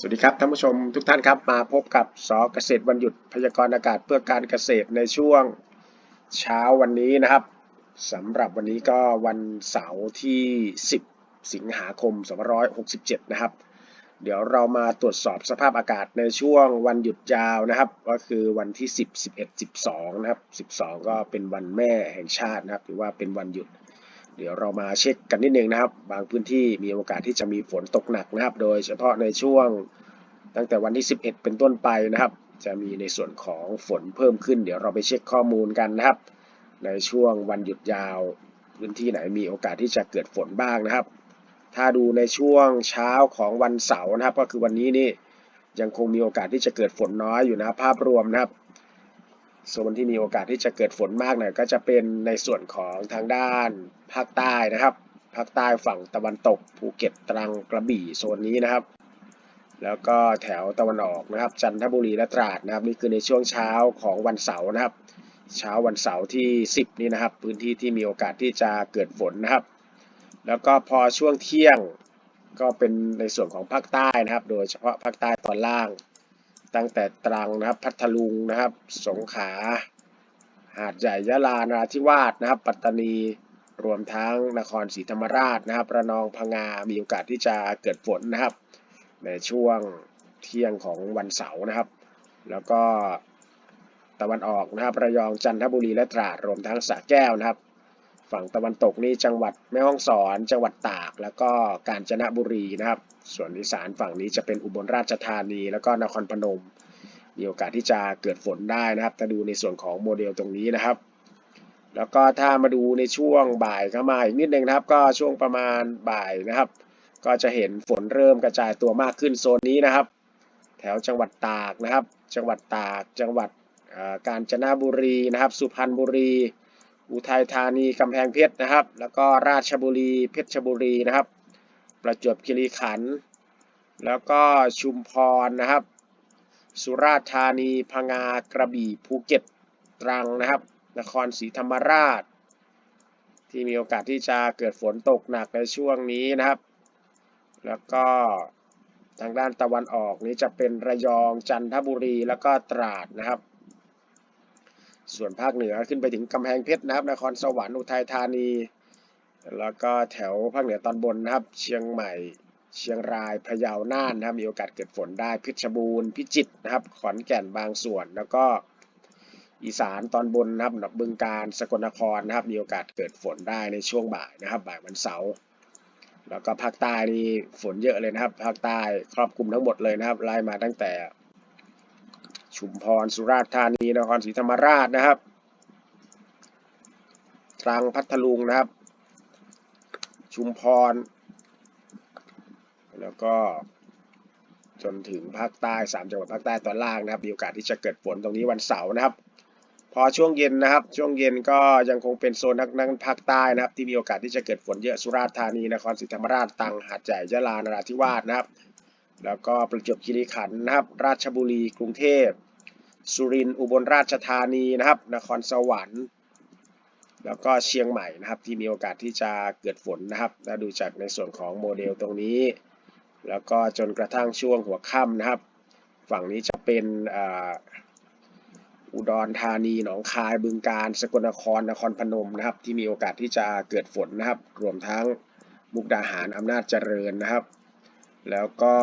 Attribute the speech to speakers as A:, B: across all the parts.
A: สวัสดีครับท่านผู้ชมทุกท่านครับมาพบกับสอเกษตรวันหยุดพยากรณ์อากาศเพื่อการเกษตรในช่วงเช้าวันนี้นะครับสำหรับวันนี้ก็วันเสาร์ที่ 10 สิงหาคม2567 นะครับ เดี๋ยวเรามาตรวจสอบสภาพอากาศในช่วงวันหยุดยาวนะครับ ก็คือวันที่ 10 11 12 นะครับ 12 ก็เป็นวันแม่แห่งชาตินะครับหรือว่าเป็นวันหยุด เดี๋ยวเรามาเช็คกันนิดนึงนะครับ บางพื้นที่มีโอกาสที่จะมีฝนตกหนักนะครับ โดยเฉพาะในช่วงตั้งแต่วันที่ 11 เป็นต้นไปนะครับ จะมีในส่วนของฝนเพิ่มขึ้น เดี๋ยวเราไปเช็คข้อมูลกันนะครับ ในช่วงวันหยุดยาว พื้นที่ไหนมีโอกาสที่จะเกิดฝนบ้างนะครับ ถ้าดูในช่วงเช้าของวันเสาร์นะครับ ก็คือวันนี้นี่ยังคงมีโอกาสที่จะเกิดฝนน้อยอยู่นะภาพรวมนะครับ โซนที่มีโอกาสที่จะเกิดฝนมากหน่อยก็จะเป็นในส่วนของทางด้านภาคใต้นะครับ ภาคใต้ฝั่งตะวันตกภูเก็ตตรังกระบี่โซนนี้นะครับ แล้วก็แถวตะวันออกนะครับ จันทบุรีและตราดนะครับ นี่คือในช่วงเช้าของวันเสาร์นะครับ เช้าวันเสาร์ที่ 10 นี่นะครับ พื้นที่ที่มีโอกาสที่จะเกิดฝนนะครับ แล้วก็พอช่วงเที่ยงก็เป็นในส่วนของภาคใต้นะครับ โดยเฉพาะภาคใต้ตอนล่าง ตั้งแต่ตรังนะครับพัทลุงนะครับ สงขลาหาดใหญ่ยะลานราธิวาสนะครับ ปัตตานี รวมทั้งนครศรีธรรมราชนะครับ ระนองพังงา มีโอกาสที่จะเกิดฝนนะครับ ในช่วงเที่ยงของวันเสาร์นะครับ แล้วก็ตะวันออกนะครับ ระยองจันทบุรีและตราดรวมทั้งสระแก้วนะครับ ฝั่งตะวันตกนี่จังหวัดแม่ฮ่องสอน จังหวัดตาก แล้วก็กาญจนบุรีนะครับ ส่วนอีสานฝั่งนี้จะเป็นอุบลราชธานี แล้วก็นครพนม มีโอกาสที่จะเกิดฝนได้นะครับ ถ้าดูในส่วนของโมเดลตรงนี้นะครับ แล้วก็ถ้ามาดูในช่วงบ่ายเข้ามาอีกนิดนึงนะครับ ก็ช่วงประมาณบ่ายนะครับ ก็จะเห็นฝนเริ่มกระจายตัวมากขึ้นโซนนี้นะครับ แถวจังหวัดตากนะครับ จังหวัดตาก จังหวัดกาญจนบุรีนะครับ สุพรรณบุรี อุทัยธานีกำแพงเพชรนะครับ แล้วก็ราชบุรีเพชรบุรีนะครับ ประจวบคีรีขันธ์แล้วก็ชุมพรนะครับ สุราษฎร์ธานีพังงากระบี่ภูเก็ตตรังนะครับ นครศรีธรรมราช ที่มีโอกาสที่จะเกิดฝนตกหนักในช่วงนี้นะครับ แล้วก็ทางด้านตะวันออกนี้จะเป็นระยองจันทบุรีแล้วก็ตราดนะครับ ส่วนภาคเหนือขึ้นไปถึงกำแพงเพชรนะครับ นครสวรรค์อุทัยธานี แล้วก็แถวภาคเหนือตอนบนนะครับ เชียงใหม่ เชียงราย พะเยา น่านนะครับ มีโอกาสเกิดฝนได้เพชบูรณ์ พิจิตรนะครับ ขอนแก่นบางส่วน แล้วก็อีสานตอนบนนะครับหนองบึงการสกลนครนะครับ มีโอกาสเกิดฝนได้ในช่วงบ่ายนะครับ บ่ายวันเสาร์แล้วก็ภาคใต้นี่ฝนเยอะเลยนะครับ ภาคใต้ครอบคลุมทั้งหมดเลยนะครับไล่มาตั้งแต่ ชุมพรสุราษฎร์ธานีนครศรีธรรมราชนะครับ ตรังพัทลุงนะครับ ชุมพร แล้วก็จนถึงภาคใต้สามจังหวัดภาคใต้ตอนล่างนะครับมีโอกาสที่จะเกิดฝนตรงนี้วันเสาร์นะครับ พอช่วงเย็นนะครับ ช่วงเย็นก็ยังคงเป็นโซนนักนั่งภาคใต้นะครับ ที่มีโอกาสที่จะเกิดฝนเยอะสุราษฎร์ธานีนครศรีธรรมราชตรังหาดใหญ่ยะลานราธิวาสนะครับ แล้วก็ประจวบคีรีขันธ์นะครับ ราชบุรีกรุงเทพ สุรินทร์อุบลราชธานีนะครับ นครสวรรค์ แล้วก็เชียงใหม่นะครับ ที่มีโอกาสที่จะเกิดฝนนะครับถ้าดูจากในส่วนของโมเดลตรงนี้ แล้วก็จนกระทั่งช่วงหัวค่ำนะครับ ฝั่งนี้จะเป็นอุดรธานี หนองคาย บึงกาฬ สกลนคร นครพนมนะครับ ที่มีโอกาสที่จะเกิดฝนนะครับ รวมทั้งมุกดาหาร อำนาจเจริญนะครับ แล้วก็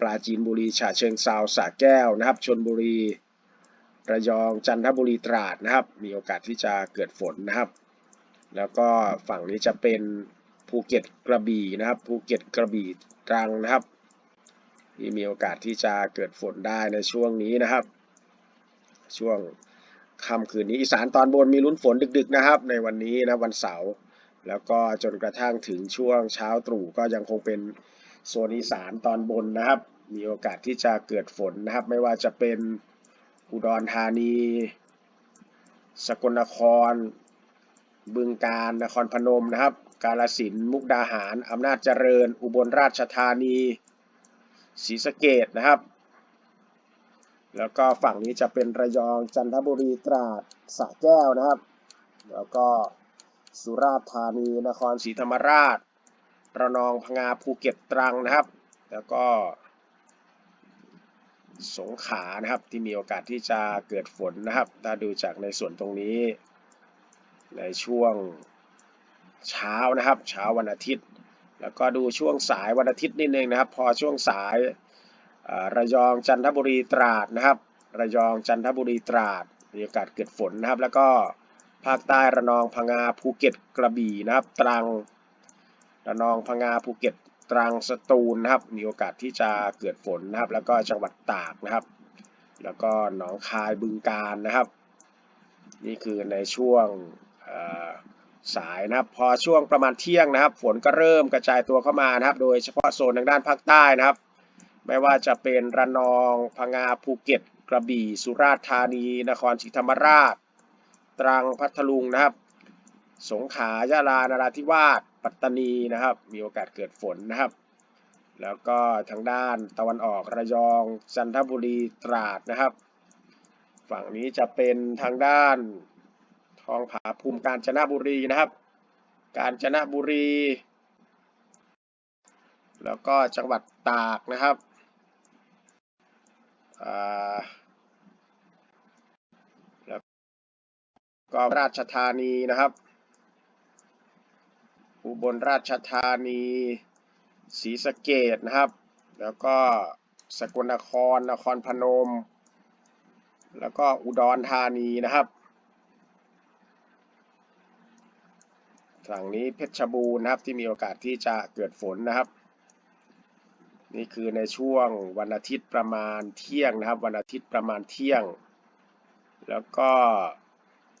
A: ปราจีนบุรี ฉะเชิงเซาสระแก้วนะครับ ชนบุรี ระยองจันทบุรีตราดนะครับ มีโอกาสที่จะเกิดฝนนะครับ แล้วก็ฝั่งนี้จะเป็นภูเก็ตกระบี่นะครับ ภูเก็ตกระบี่ตรังนะครับ ที่มีโอกาสที่จะเกิดฝนได้ในช่วงนี้นะครับ ช่วงค่ำคืนนี้อีสานตอนบนมีลุ้นฝนดึก ๆนะครับ ในวันนี้นะวันเสาร์แล้วก็จนกระทั่งถึงช่วงเช้าตรู่ก็ยังคงเป็นโซนอีสานตอนบนนะครับ มีโอกาสที่จะเกิดฝนนะครับ ไม่ว่าจะเป็น อุดรธานี สกลนคร บึงกาฬนครพนมนะครับ กาฬสินมุกดาหาร อำนาจเจริญ อุบลราชธานีศรีสะเกดนะครับ แล้วก็ฝั่งนี้จะเป็นระยอง จันทบุรี ตราดสระแก้วนะครับ แล้วก็สุราษฎร์ธานี นครศรีธรรมราช ระนอง พังงา ภูเก็ต ตรังนะครับ แล้วก็ สงขานะครับที่มีโอกาสที่จะเกิดฝนนะครับ ถ้าดูจากในส่วนตรงนี้ ในช่วงเช้านะครับ เช้าวันอาทิตย์ แล้วก็ดูช่วงสายวันอาทิตย์นิดนึงนะครับ พอช่วงสายระยองจันทบุรีตราดนะครับ ระยองจันทบุรีตราดมีโอกาสเกิดฝนนะครับ แล้วก็ภาคใต้ระนองพังงาภูเก็ตกระบี่นะครับ ตรังระนองพังงาภูเก็ต ตรังสตูลนะครับ มีโอกาสที่จะเกิดฝนนะครับ แล้วก็จังหวัดตากนะครับ แล้วก็หนองคายบึงกาฬนะครับ นี่คือในช่วงสายนะครับ พอช่วงประมาณเที่ยงนะครับ ฝนก็เริ่มกระจายตัวเข้ามานะครับ โดยเฉพาะโซนทางด้านภาคใต้นะครับ ไม่ว่าจะเป็นระนองพังงาภูเก็ต กระบี่ สุราษฎร์ธานี นครศรีธรรมราช ตรังพัทลุงนะครับ สงขลายะลานราธิวาส ปัตตานีนะครับ มีโอกาสเกิดฝนนะครับ แล้วก็ทางด้านตะวันออกระยองจันทบุรีตราดนะครับ ฝั่งนี้จะเป็นทางด้านทองผาภูมิกาญจนบุรีนะครับ กาญจนบุรี แล้วก็จังหวัดตากนะครับแล้วก็ราชธานีนะครับ อุบลราชธานีศรีสะเกดนะครับ แล้วก็สกลนคร นครพนม แล้วก็อุดรธานีนะครับฝั่งนี้เพชรบูรณ์นะครับที่มีโอกาสที่จะเกิดฝนนะครับ นี่คือในช่วงวันอาทิตย์ประมาณเที่ยงนะครับ วันอาทิตย์ประมาณเที่ยง แล้วก็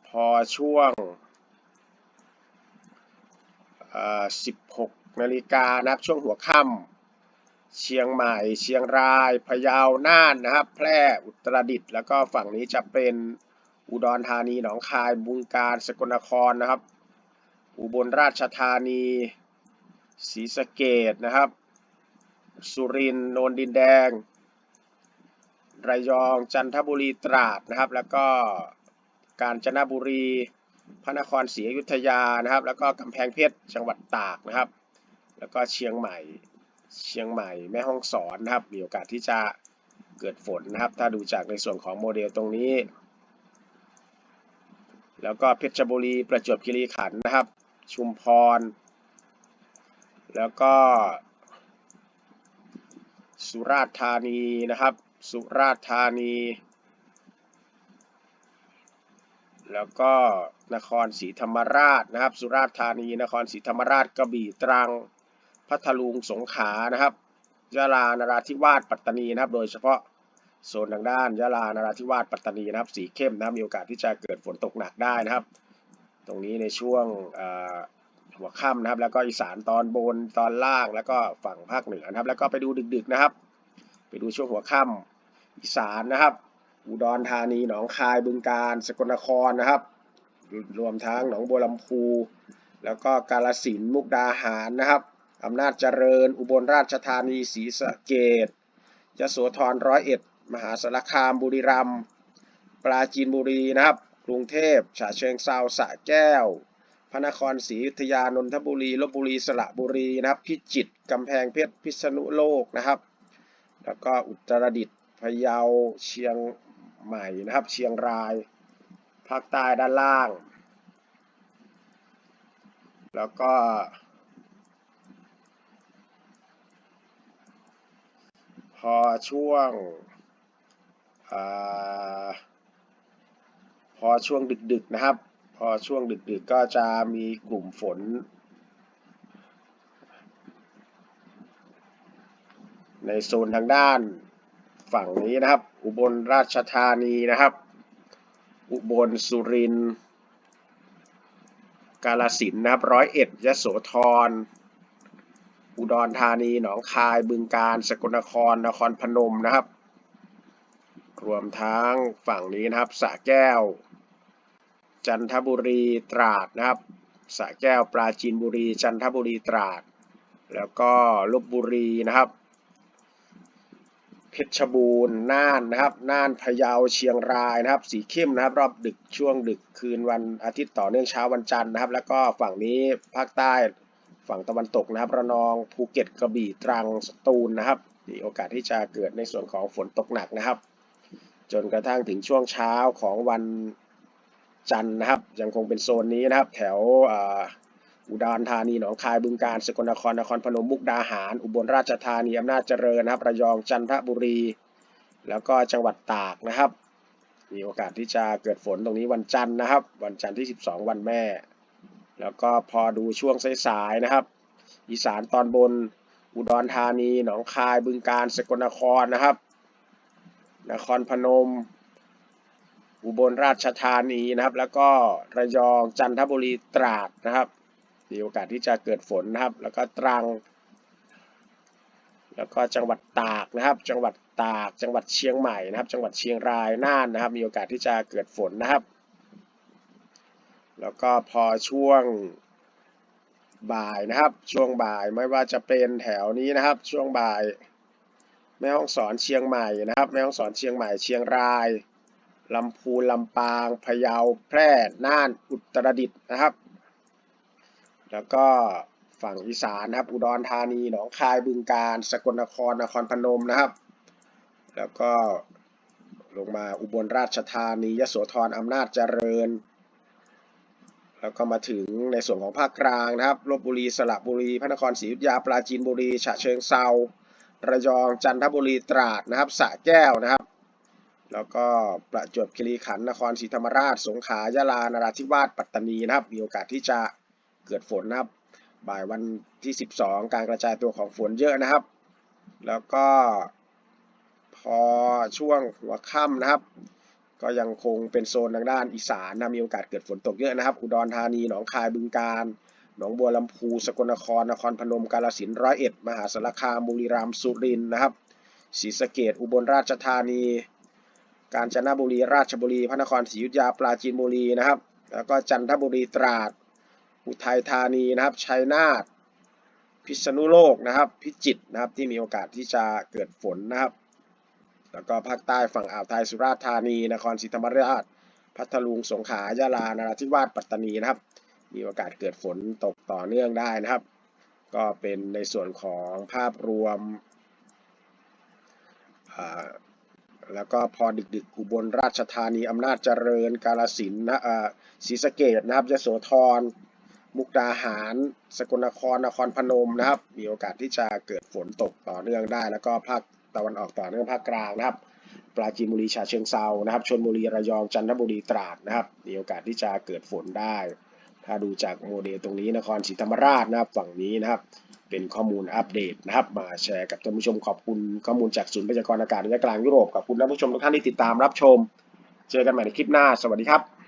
A: พอช่วง 16 นาฬิกานะครับช่วงหัวค่ำเชียงใหม่ เชียงรายพะเยาน่านนะครับ แพร่อุตรดิตถ์แล้วก็ฝั่งนี้จะเป็นอุดรธานีหนองคายบึงกาฬสกลนครนะครับ อุบลราชธานีศรีสะเกดนะครับ สุรินทร์โนนดินแดง ระยองจันทบุรีตราดนะครับ แล้วก็กาญจนบุรี พระนครศรีอยุธยานะครับ แล้วก็กำแพงเพชรจังหวัดตากนะครับ แล้วก็เชียงใหม่เชียงใหม่แม่ฮ่องสอนนะครับมีโอกาสที่จะเกิดฝนนะครับ ถ้าดูจากในส่วนของโมเดลตรงนี้ แล้วก็เพชรบุรีประจวบคีรีขันธ์นะครับ ชุมพร แล้วก็ สุราษฎร์ธานีนะครับ สุราษฎร์ธานี แล้วก็นครศรีธรรมราชนะครับ สุราษฎร์ธานี นครศรีธรรมราชกระบี่ตรัง พัทลุงสงขลานะครับยะลานราธิวาสปัตตานีนะครับ โดยเฉพาะโซนทางด้านยะลานราธิวาสปัตตานีนะครับ สีเข้มนะมีโอกาสที่จะเกิดฝนตกหนักได้นะครับ ตรงนี้ในช่วงหัวค่ำนะครับ แล้วก็อีสานตอนบนตอนล่างแล้วก็ฝั่งภาคเหนือนะครับ แล้วก็ไปดูดึกๆนะครับ ไปดูช่วงหัวค่ำอีสานนะครับ อุดรธานีหนองคายบึงกาฬสกลนครนะครับ รวมทั้งหนองบัวลำพูแล้วก็กาฬสินมุกดาหารนะครับอำนาจเจริญ อุบลราชธานีศรีสะเกษยโสธรร้อยเอ็ดมหาสารคามบุรีรัมย์ปราจีนบุรีนะครับ กรุงเทพฉะเชิงเทราสะแก้ว พระนครศรีอยุธยานนทบุรีลบบุรีสระบุรีนะครับ พิจิตรกำแพงเพชรพิษณุโลกนะครับ แล้วก็อุตรดิตถ์พะเยาเชียง ใหม่นะครับ เชียงราย ภาคใต้ด้านล่าง แล้วก็ พอช่วงอพอช่วงดึกๆนะครับ พอช่วงดึกๆก็จะมีกลุ่มฝนในโซนทางด้านฝั่งนี้นะครับ อุบลราชธานีนะครับ อุบลสุรินทร์กาฬสินนะครับร้อยเอ็ดยโสธร อุดรธานี หนองคาย บึงกาฬ สกลนคร นครพนมนะครับ รวมทั้งฝั่งนี้นะครับสระแก้ว จันทบุรีตราดนะครับสระแก้วปราจีนบุรี จันทบุรีตราด แล้วก็ลบบุรีนะครับ เพชรบูรณ์น่านนะครับ น่านพะเยาเชียงรายนะครับ สีเข้มนะครับ รอบดึกช่วงดึกคืนวันอาทิตย์ต่อเนื่องเช้าวันจันทร์นะครับ แล้วก็ฝั่งนี้ภาคใต้ฝั่งตะวันตกนะครับ ระนองภูเก็ตกระบี่ตรังสตูลนะครับมีโอกาสที่จะเกิดในส่วนของฝนตกหนักนะครับ จนกระทั่งถึงช่วงเช้าของวันจันทร์นะครับ ยังคงเป็นโซนนี้นะครับ แถว อุดรธานีหนองคายบึงกาฬสกลนครนครพนมมุกดาหาร อุบลราชธานีอำนาจเจริญนะครับระยองจันทบุรี แล้วก็จังหวัดตากนะครับ มีโอกาสที่จะเกิดฝนตรงนี้วันจันทร์นะครับ วันจันทร์ที่ 12 วันแม่ แล้วก็พอดูช่วงสายๆนะครับ อีสานตอนบนอุดรธานีหนองคายบึงกาฬสกลนครนะครับ นครพนม อุบลราชธานีนะครับ แล้วก็ระยองจันทบุรีตราดนะครับ มีโอกาสที่จะเกิดฝนนะครับ แล้วก็ตรัง แล้วก็จังหวัดตากนะครับ จังหวัดตาก จังหวัดเชียงใหม่นะครับ จังหวัดเชียงราย น่านนะครับ มีโอกาสที่จะเกิดฝนนะครับ แล้วก็พอช่วงบ่ายนะครับ ช่วงบ่ายไม่ว่าจะเป็นแถวนี้นะครับ ช่วงบ่ายแม่ฮ่องสอนเชียงใหม่นะครับ แม่ฮ่องสอนเชียงใหม่เชียงรายลำพูนลำปางพะเยาแพร่น่านอุตรดิตถ์นะครับ แล้วก็ฝั่งอีสานนะครับ อุดรธานีหนองคายบึงกาฬสกลนครนครพนมนะครับ แล้วก็ลงมาอุบลราชธานียโสธรอำนาจเจริญ แล้วก็มาถึงในส่วนของภาคกลางนะครับลบบุรีสระบุรี พระนครศรีอยุธยาปราจีนบุรีฉะเชิงเทราระยองจันทบุรีตราดนะครับสระแก้วนะครับ แล้วก็ประจวบคีรีขันธ์นครศรีธรรมราช สงขลายะลานราธิวาสปัตตานีนะครับมีโอกาสที่จะ เกิดฝนนะครับ บ่ายวันที่ 12 การกระจายตัวของฝนเยอะนะครับ แล้วก็พอช่วงหัวค่ำนะครับ ก็ยังคงเป็นโซนทางด้านอีสานนะมีโอกาสเกิดฝนตกเยอะนะครับ อุดรธานี หนองคาย บึงกาฬ หนองบัวลำพู สกลนคร นครพนม กาฬสินธุ์ ร้อยเอ็ด มหาสารคาม บุรีรัมย์ สุรินทร์นะครับ ศรีสะเกษอุบลราชธานี กาญจนบุรี ราชบุรี พระนครศรีอยุธยา ปราจีนบุรีนะครับ แล้วก็จันทบุรี ตราด อุทัยธานีนะครับ ชัยนาท พิษณุโลกนะครับ พิจิตรนะครับที่มีโอกาสที่จะเกิดฝนนะครับ แล้วก็ภาคใต้ฝั่งอ่าวไทยสุราษฎร์ธานี นครศรีธรรมราช พัทลุง สงขลา ยะลา นราธิวาส ปัตตานีนะครับ มีโอกาสเกิดฝนตกต่อเนื่องได้นะครับ ก็เป็นในส่วนของภาพรวมแล้วก็พอดึกๆอุบลราชธานีอำนาจเจริญ กาฬสินนะศรีสะเกษนะครับยโสธร มุกดาหาร สกลนครนครพนมนะครับ มีโอกาสที่จะเกิดฝนตกต่อเนื่องได้ แล้วก็ภาคตะวันออกต่อเนื่องภาคกลางนะครับ ปราจีนบุรีฉะเชิงเทรานะครับชลบุรีระยองจันทบุรีตราดนะครับ มีโอกาสที่จะเกิดฝนได้ ถ้าดูจากโมเดลตรงนี้นครศรีธรรมราชนะครับฝั่งนี้นะครับเป็นข้อมูลอัปเดตนะครับ มาแชร์กับท่านผู้ชมขอบคุณข้อมูลจากศูนย์พยากรณ์อากาศระยะกลางยุโรปขอบคุณท่านผู้ชมทุกท่านที่ติดตามรับชม เจอกันใหม่ในคลิปหน้า สวัสดีครับ